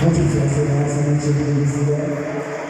Açıkçası her zaman çekilmesi de.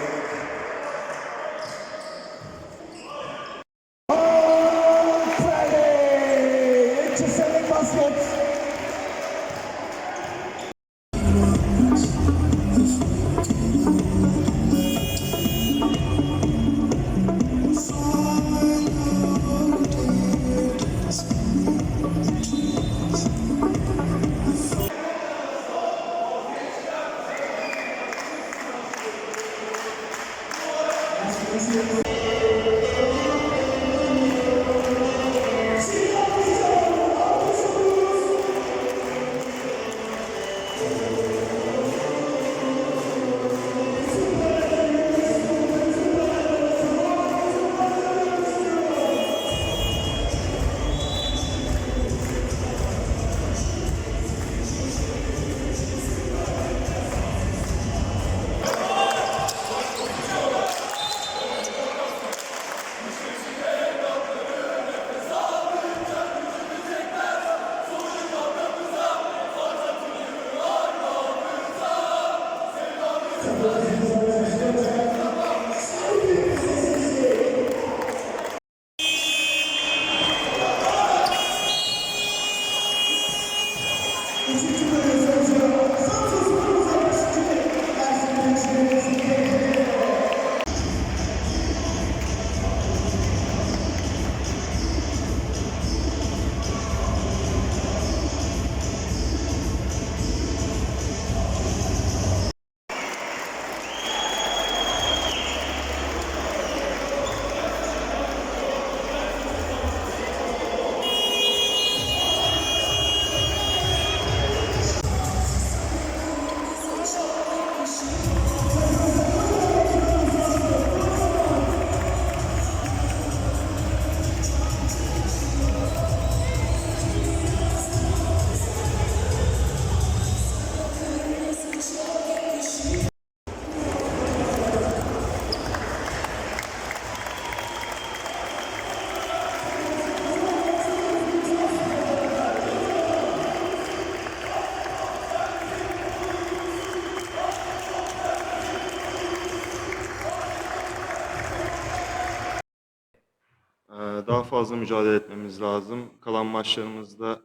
Daha fazla mücadele etmemiz lazım. Kalan maçlarımızda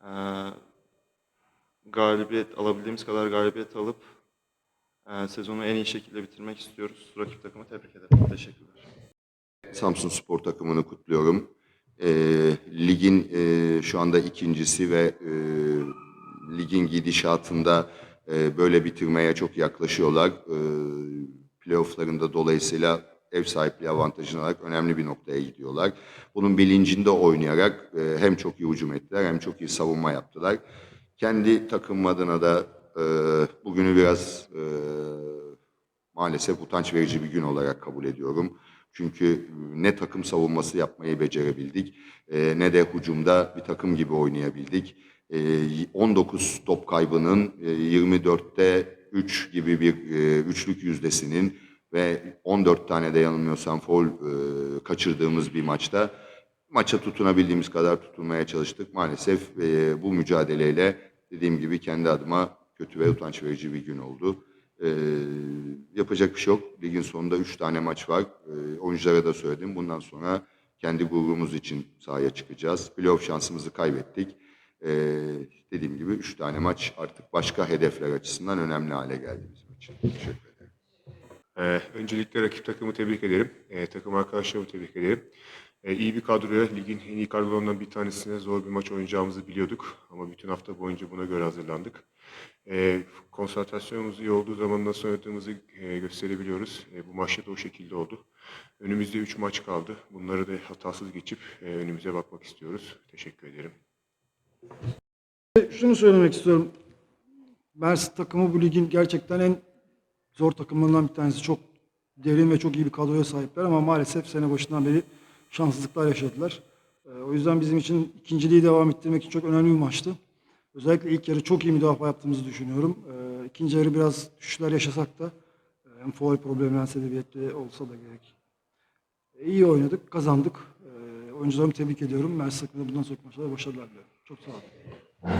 e, galibiyet alabildiğimiz kadar galibiyet alıp e, sezonu en iyi şekilde bitirmek istiyoruz. Rakip takımı tebrik ederim. Teşekkürler. Samsun Spor takımını kutluyorum. Ee, ligin e, şu anda ikincisi ve e, ligin gidişatında e, böyle bitirmeye çok yaklaşıyorlar. E, playofflarında dolayısıyla ev sahipliği avantajını alarak önemli bir noktaya gidiyorlar. Bunun bilincinde oynayarak e, hem çok iyi hücum ettiler hem çok iyi savunma yaptılar. Kendi takım adına da e, bugünü biraz e, maalesef utanç verici bir gün olarak kabul ediyorum. Çünkü ne takım savunması yapmayı becerebildik e, ne de hücumda bir takım gibi oynayabildik. E, 19 top kaybının e, 24'te 3 gibi bir e, üçlük yüzdesinin ve 14 tane de yanılmıyorsam foul e, kaçırdığımız bir maçta maça tutunabildiğimiz kadar tutunmaya çalıştık. Maalesef e, bu mücadeleyle dediğim gibi kendi adıma kötü ve utanç verici bir gün oldu. Ee, yapacak bir şey yok. Ligin sonunda 3 tane maç var. Ee, oyunculara da söyledim. Bundan sonra kendi gururumuz için sahaya çıkacağız. Playoff şansımızı kaybettik. Ee, dediğim gibi 3 tane maç artık başka hedefler açısından önemli hale geldi bizim için. Teşekkür. Ee, öncelikle rakip takımı tebrik ederim. Ee, takım arkadaşlarımı tebrik ederim. Ee, iyi bir kadroya, ligin en iyi kadrolarından bir tanesine zor bir maç oynayacağımızı biliyorduk. Ama bütün hafta boyunca buna göre hazırlandık. Ee, konsantrasyonumuz iyi olduğu zaman nasıl oynadığımızı e, gösterebiliyoruz. E, bu maçta da o şekilde oldu. Önümüzde 3 maç kaldı. Bunları da hatasız geçip e, önümüze bakmak istiyoruz. Teşekkür ederim. Şunu söylemek istiyorum. Mersin takımı bu ligin gerçekten en zor takımlarından bir tanesi. Çok derin ve çok iyi bir kadroya sahipler ama maalesef sene başından beri şanssızlıklar yaşadılar. Ee, O yüzden bizim için ikinciliği devam ettirmek için çok önemli bir maçtı. Özellikle ilk yarı çok iyi müdafaa yaptığımızı düşünüyorum. Ee, İkinci yarı biraz düşüşler yaşasak da e, hem foul probleminden sebebiyetli olsa da gerek. E, İyi oynadık, kazandık. Ee, Oyuncularımı tebrik ediyorum. Mersin bundan sonraki maçlarda başarılar diliyorum. Çok sağ olun.